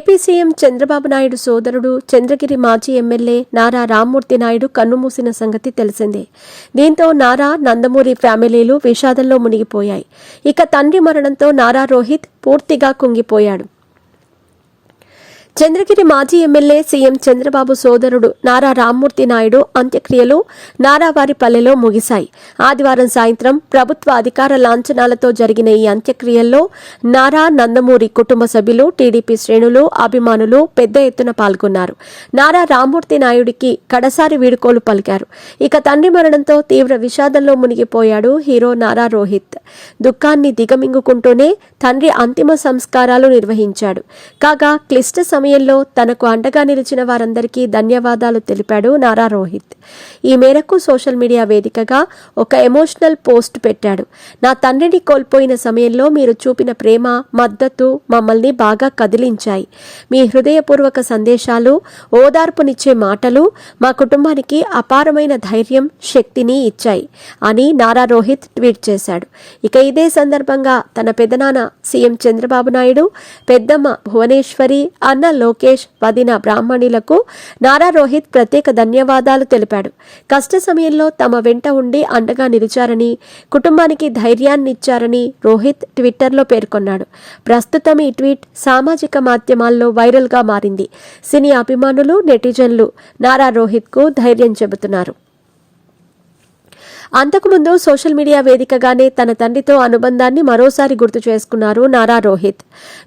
AP CM Chandrababu Naidu సోదరుడు చంద్రగిరి మాజీ MLA Nara Rammurthy Naidu కన్నుమూసిన సంగతి తెలిసిందే. దీంతో నారా నందమూరి ఫ్యామిలీలు విషాదంలో మునిగిపోయాయి. ఇక తండ్రి మరణంతో నారా రోహిత్ పూర్తిగా కుంగిపోయాడు. చంద్రగిరి మాజీ ఎమ్మెల్యే సీఎం చంద్రబాబు సోదరుడు నారా రామ్మూర్తి నాయుడు అంత్యక్రియలు నారావారిపల్లెలో ముగిశాయి. ఆదివారం సాయంత్రం ప్రభుత్వ అధికార లాంఛనాలతో జరిగిన ఈ అంత్యక్రియల్లో నారా నందమూరి కుటుంబ సభ్యులు టీడీపీ శ్రేణులు అభిమానులు పెద్ద ఎత్తున పాల్గొన్నారు. నారా రామ్మూర్తి నాయుడికి కడసారి వీడుకోలు పలికారు. ఇక తండ్రి మరణంతో తీవ్ర విషాదంలో మునిగిపోయాడు హీరో నారా రోహిత్. దుఃఖాన్ని దిగమింగుకుంటూనే తండ్రి అంతిమ సంస్కారాలు నిర్వహించాడు. కాగా క్లిష్ట సమయంలో తనకు అండగా నిలిచిన వారందరికీ ధన్యవాదాలు తెలిపాడు నారా రోహిత్. ఈ మేరకు సోషల్ మీడియా వేదికగా ఒక ఎమోషనల్ పోస్ట్ పెట్టాడు. నా తండ్రిని కోల్పోయిన సమయంలో మీరు చూపిన ప్రేమ మద్దతు మమ్మల్ని బాగా కదిలించాయి. మీ హృదయపూర్వక సందేశాలు ఓదార్పునిచ్చే మాటలు మా కుటుంబానికి అపారమైన ధైర్యం శక్తిని ఇచ్చాయి అని నారా రోహిత్ ట్వీట్ చేశాడు. ఇక ఇదే సందర్భంగా తన పెదనాన్న సీఎం చంద్రబాబు నాయుడు పెద్దమ్మ భువనేశ్వరి అన్న లోకేష్ వదిన బ్రాహ్మణులకు నారా రోహిత్ ప్రత్యేక ధన్యవాదాలు తెలిపాడు. కష్ట సమయంలో తమ వెంట ఉండి అండగా నిలిచారని కుటుంబానికి ధైర్యాన్నిచ్చారని రోహిత్ ట్విట్టర్లో పేర్కొన్నాడు. ప్రస్తుతం ఈ ట్వీట్ సామాజిక మాధ్యమాల్లో వైరల్గా మారింది. సినీ అభిమానులు నెటిజన్లు నారా రోహిత్కు ధైర్యం చెబుతున్నారు. అంతకుముందు సోషల్ మీడియా వేదికగానే తన తండ్రితో అనుబంధాన్ని మరోసారి గుర్తు చేసుకున్నారు నారా రోహిత్.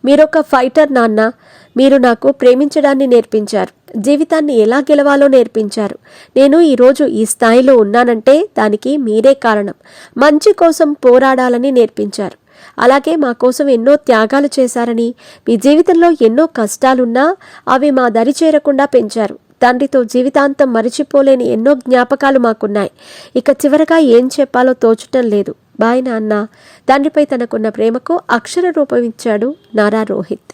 మీరొక ఫైటర్ నాన్న. మీరు నాకు ప్రేమించడాన్ని నేర్పించారు. జీవితాన్ని ఎలా గెలవాలో నేర్పించారు. నేను ఈరోజు ఈ స్థాయిలో ఉన్నానంటే దానికి మీరే కారణం. మంచి కోసం పోరాడాలని నేర్పించారు. అలాగే మా కోసం ఎన్నో త్యాగాలు చేశారని మీ జీవితంలో ఎన్నో కష్టాలున్నా అవి మా దరి చేరకుండా పెంచారు. తండ్రితో జీవితాంతం మరిచిపోలేని ఎన్నో జ్ఞాపకాలు మాకున్నాయి. ఇక చివరగా ఏం చెప్పాలో తోచటం లేదు. బాయ్ నాన్న. తండ్రిపై తనకున్న ప్రేమకు అక్షర రూపం ఇచ్చాడు నారా రోహిత్.